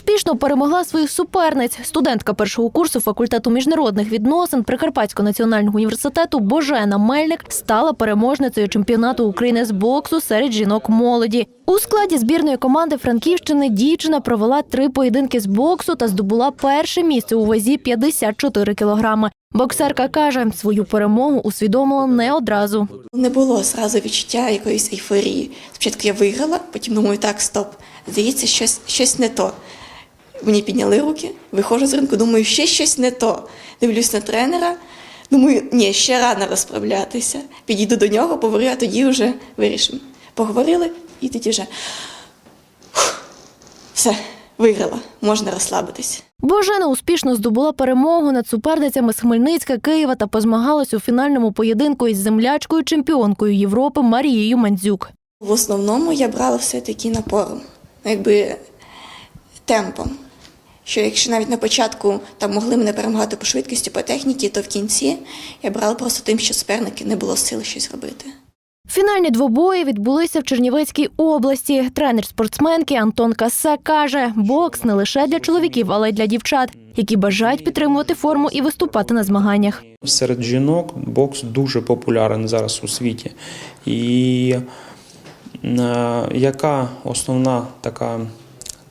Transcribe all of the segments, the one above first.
Успішно перемогла своїх суперниць. Студентка першого курсу факультету міжнародних відносин Прикарпатського національного університету Божена Мельник стала переможницею чемпіонату України з боксу серед жінок молоді. У складі збірної команди Франківщини дівчина провела три поєдинки з боксу та здобула перше місце у вазі 54 кілограми. Боксерка каже, свою перемогу усвідомила не одразу. Не було зразу відчуття якоїсь ейфорії. Спочатку я виграла, потім думаю, так, стоп. Здається, щось, щось не то. Мені підняли руки, виходжу з ринку, думаю, ще щось не то. Дивлюсь на тренера, думаю, ні, ще рано розправлятися. Підійду до нього, поговорю, а тоді вже вирішимо. Поговорили і тоді вже фух, все, виграла, можна розслабитись. Божена успішно здобула перемогу над суперницями з Хмельницька, Києва та позмагалась у фінальному поєдинку із землячкою чемпіонкою Європи Марією Мандзюк. В основному я брала все-таки напором, ну, якби темпом. Що якщо навіть на початку там могли мене перемагати по швидкості, по техніці, то в кінці я брала просто тим, що суперники не було сили щось робити. Фінальні двобої відбулися в Чернівецькій області. Тренер спортсменки Антон Каса каже, бокс не лише для чоловіків, але й для дівчат, які бажають підтримувати форму і виступати на змаганнях. Серед жінок бокс дуже популярен зараз у світі. І е, яка основна така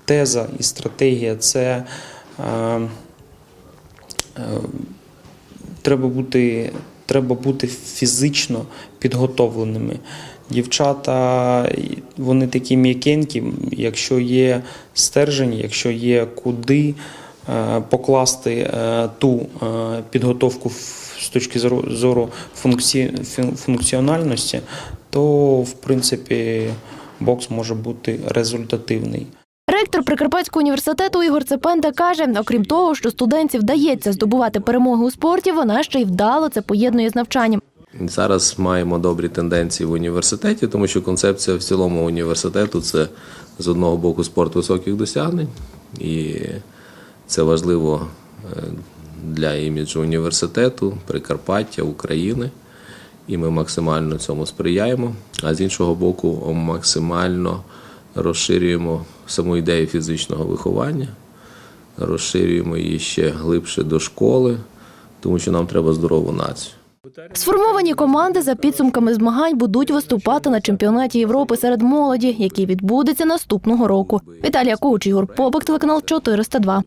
теза і стратегія це е, е, треба бути, треба бути фізично підготовленими. Дівчата, вони такі м'якенькі, якщо є стержень, якщо є куди е, покласти е, ту е, підготовку з точки зору- функці, функціональності, то в принципі бокс може бути результативний. Ректор Прикарпатського університету Ігор Цепенда каже, окрім того, що студентці вдається здобувати перемоги у спорті, вона ще й вдало це поєднує з навчанням. Зараз маємо добрі тенденції в університеті, тому що концепція в цілому університету це з одного боку спорт високих досягнень, і це важливо е, для іміджу університету, Прикарпаття, України. І ми максимально цьому сприяємо. А з іншого боку, максимально розширюємо саму ідею фізичного виховання, розширюємо її ще глибше до школи, тому що нам треба здорову націю. Сформовані команди за підсумками змагань будуть виступати на чемпіонаті Європи серед молоді, який відбудеться наступного року. Віталія Коуч, Ігор Побак, телеканал 402.